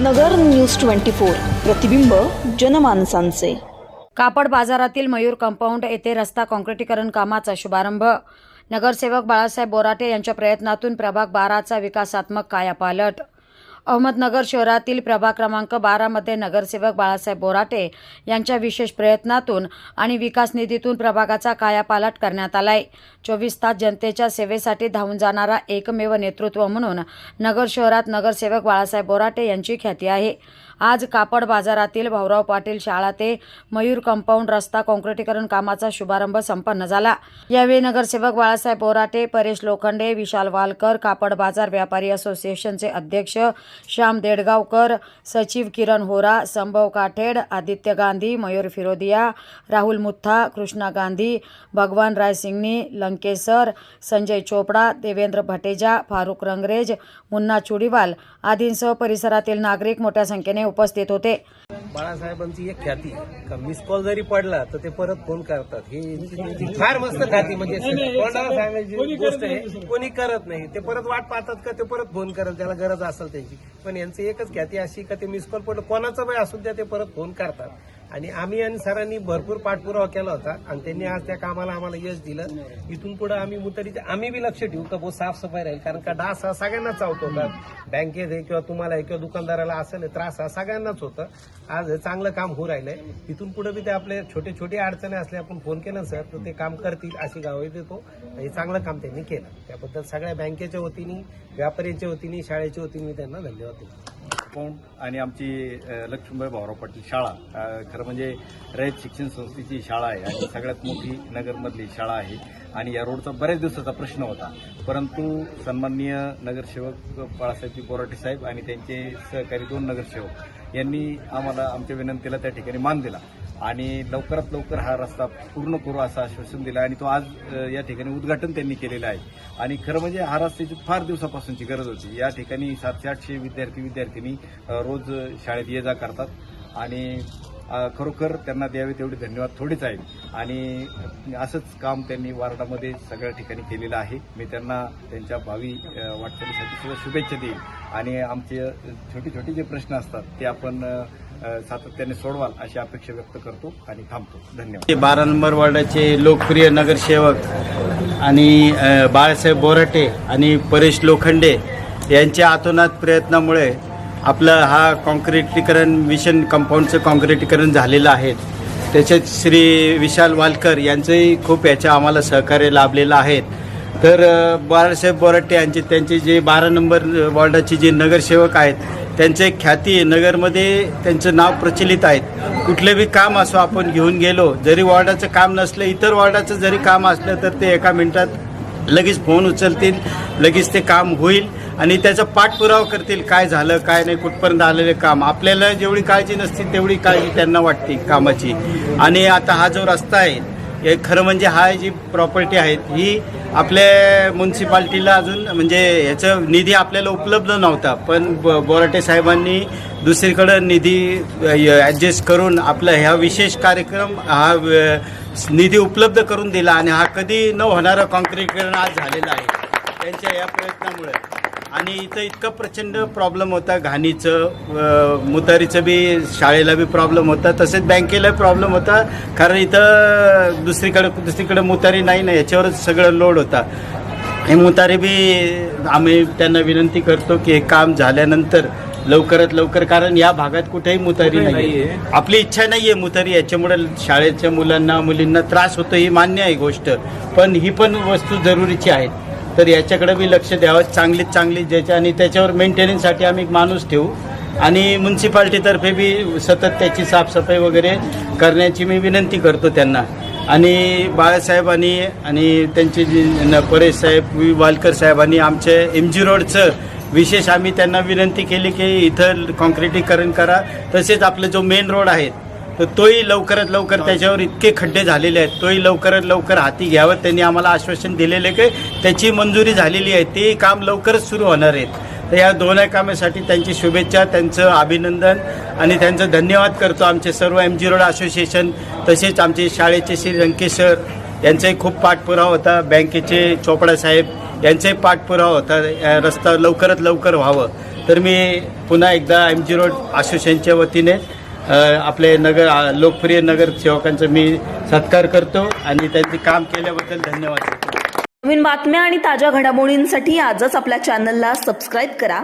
नगर news twenty four प्रतिबिंब जनमानसांचे. कापड बाजारातील मयूर कंपाऊंड येथे रस्ता काँक्रिटीकरण कामाचा शुभारंभ. नगरसेवक बाळासाहेब बोराटे यांच्या प्रयत्नातून प्रभाग बाराचा विकासात्मक कायापालट. अहमदनगर शहरातील प्रभाग क्रमांक बारामध्ये नगरसेवक बाळासाहेब बोराटे यांच्या विशेष प्रयत्नातून आणि विकास निधीतून प्रभागाचा कायापालट करण्यात आलाय. चोवीस तास जनतेच्या सेवेसाठी धावून जाणारा एकमेव नेतृत्व म्हणून नगर शहरात नगरसेवक बाळासाहेब बोराटे यांची ख्याती आहे. आज कापड बाजारातील भाऊराव पाटील शाळा ते मयूर कंपाऊंड रस्ता काँक्रिटीकरण कामाचा शुभारंभ संपन्न झाला. यावेळी नगरसेवक बाळासाहेब बोराटे परेश लोखंडे विशाल वालकर कापड बाजार व्यापारी असोसिएशनचे अध्यक्ष श्याम देडगावकर सचिव किरण होरा संभव काठेड आदित्य गांधी मयूर फिरोदिया राहुल मुथा कृष्णा गांधी भगवान राय सिंगनी लंकेसर संजय चोपडा देवेंद्र भटेजा फारुख रंगरेज मुन्ना चुडीवाल आदींसह परिसरातील नागरिक मोठ्या संख्येने उपस्थित होते. बाळासाहेबांची एक ख्याती का मिस कॉल जरी पडला तर ते परत फोन करतात. ही फार मस्त ख्याती म्हणजे कोणाला सांगायची गोष्ट आहे कोणी करत नाही. ते परत वाट पाहतात का ते परत फोन करत त्याला गरज असेल त्यांची. पण यांचं एकच ख्याती अशी का ते मिस कॉल पडलं कोणाचं बाय असू द्या ते परत फोन करतात. आणि आम्ही आणि सरांनी भरपूर पाठपुरावा केला होता. आणि त्यांनी आज त्या कामाला आम्हाला यश दिलं. इथून पुढे आम्ही मुतरीचे आम्ही बी लक्ष ठेवू का भाऊ साफसफाई राहील? कारण का डास हा सगळ्यांनाच चावतो का? बँकेत आहे किंवा तुम्हाला आहे किंवा दुकानदाराला असेल त्रास हा सगळ्यांनाच होतं. आज चांगलं काम होऊ राहिलंय. इथून पुढे बी ते आपले छोटे छोटे अडचणी असले आपण फोन केला सर तर ते काम करतील अशी गावं देतो. हे चांगलं काम त्यांनी केलं. त्याबद्दल सगळ्या बँकेच्या वतीने व्यापाऱ्यांच्या वतीने शाळेच्या वतीने त्यांना धन्यवाद देतो. कंपाऊंड आणि आमची लक्ष्मीबाई भाऊराव पाटील शाळा खरं म्हणजे रयत शिक्षण संस्थेची शाळा आहे आणि सगळ्यात मोठी नगरमधली शाळा आहे. आणि या रोडचा बऱ्याच दिवसाचा प्रश्न होता. परंतु सन्माननीय नगरसेवक बाळासाहेबजी बोराटे साहेब आणि त्यांचे सहकारी दोन नगरसेवक यांनी आम्हाला आमच्या विनंतीला त्या ठिकाणी मान दिला. आणि लवकरात लवकर हा रस्ता पूर्ण करू असं आश्वासन दिलं आणि तो आज या ठिकाणी उद्घाटन त्यांनी केलेलं आहे. आणि खरं म्हणजे हा रस्त्याची फार दिवसापासूनची गरज होती. या ठिकाणी सातशे आठशे विद्यार्थी विद्यार्थिनी रोज शाळेत ये जा करतात. आणि खरोखर त्यांना द्यावे तेवढे धन्यवाद थोडेच आहेत आणि असंच काम त्यांनी वार्डामध्ये सगळ्या ठिकाणी केलेलं आहे. मी त्यांना त्यांच्या भावी वाटचालीसाठी सुद्धा शुभेच्छा देईल आणि आमचे छोटे छोटे जे प्रश्न असतात ते आपण सातत्याने सोडवाल अशी अपेक्षा व्यक्त करतो आणि थांबतो. धन्यवाद. बारा नंबर वॉर्डाचे लोकप्रिय नगरसेवक आणि बाळासाहेब बोराटे आणि परेश लोखंडे यांच्या आतोनात प्रयत्नामुळे आपलं हा कॉन्क्रिटीकरण मिशन कंपाऊंडचं कॉन्क्रिटीकरण झालेलं आहे. त्याच्यात श्री विशाल वालकर यांचंही खूप याच्या आम्हाला सहकार्य लाभलेलं आहे. तर बाळासाहेब बोराटे यांचे त्यांचे जे बारा नंबर वॉर्डाचे जे नगरसेवक आहेत त्यांचे ख्याती नगरमध्ये त्यांचं नाव प्रचलित आहेत कुठले बी काम असो आपण घेऊन गेलो जरी वॉर्डाचं काम नसलं इतर वॉर्डाचं जरी काम असलं तर ते एका मिनिटात लगेच फोन उचलतील लगेच ते काम होईल. आणि त्याचा पाठपुरावा करतील काय झालं काय नाही कुठपर्यंत आलेले काम. आपल्याला जेवढी काळजी नसते तेवढी काळजी त्यांना वाटते कामाची. आणि आता हा जो रस्ता आहे हे खरं म्हणजे हा जी प्रॉपर्टी आहेत ही आपल्या म्युन्सिपाल्टीला अजून म्हणजे याचं निधी आपल्याला उपलब्ध नव्हता. पण ब बोराटे साहेबांनी दुसरीकडं निधी ॲडजस्ट करून आपला ह्या विशेष कार्यक्रम हा निधी उपलब्ध करून दिला. आणि हा कधी न होणारं कॉन्क्रीटीकरण आज झालेलं आहे. त्यांच्या या प्रयत्नामुळे. आणि इथं इतकं प्रचंड प्रॉब्लेम होता. घाणीचं मुतारीचं बी शाळेला बी प्रॉब्लेम होता. तसेच बँकेला प्रॉब्लेम होता. कारण इथं दुसरीकडे दुसरीकडे मुतारी नाही ना याच्यावरच सगळं लोड होता. हे मुतारी बी आम्ही त्यांना विनंती करतो की हे काम झाल्यानंतर लवकरात लवकर कारण या भागात कुठेही मुतारी नाही आपली इच्छा नाही आहे मुतारी. याच्यामुळे शाळेच्या मुलांना मुलींना त्रास होतो ही मान्य आहे गोष्ट. पण ही पण वस्तू जरुरीची आहे तर याच्याकडे बी लक्ष द्यावं. चांगलीत चांगली ज्याच्या आणि त्याच्यावर मेंटेनन्ससाठी आम्ही माणूस ठेवू. आणि म्युन्सिपाल्टीतर्फे बी सतत त्याची साफसफाई वगैरे करण्याची मी विनंती करतो त्यांना. आणि बाळासाहेबांनी आणि त्यांचे जे न- परेश साहेब वि- वालकर साहेबांनी आमच्या एम जी रोडचं विशेष आम्ही त्यांना विनंती केली की इथं कॉन्क्रिटीकरण करा. तसेच आपलं जो मेन रोड आहे तर तोही लवकरात लवकर त्याच्यावर इतके खड्डे झालेले आहेत. तोही लवकरात लवकर हाती घ्यावं. त्यांनी आम्हाला आश्वासन दिलेलं आहे की त्याची मंजुरी झालेली आहे. ते काम लवकरच सुरू होणार आहेत. तर या दोन्ही कामासाठी त्यांची शुभेच्छा त्यांचं अभिनंदन आणि त्यांचं धन्यवाद करतो आमचे सर्व एम जी रोड असोसिएशन तसेच आमचे शाळेचे श्री रंकेश्वर यांचाही खूप पाठपुरावा होता. बँकेचे चोपडा साहेब यांचाही पाठपुरावा होता. या रस्ता लवकरात लवकर व्हावं. तर मी पुन्हा एकदा एम जी रोड असोसिएशनच्या वतीने आपले नगर लोकप्रिय नगरसेवकांचा मी सत्कार करतो आणि त्यांचे काम केल्याबद्दल धन्यवाद देतो. नवीन बातम्या आणि ताज्या घडामोडींसाठी आजच आपल्या चॅनलला सबस्क्राईब करा.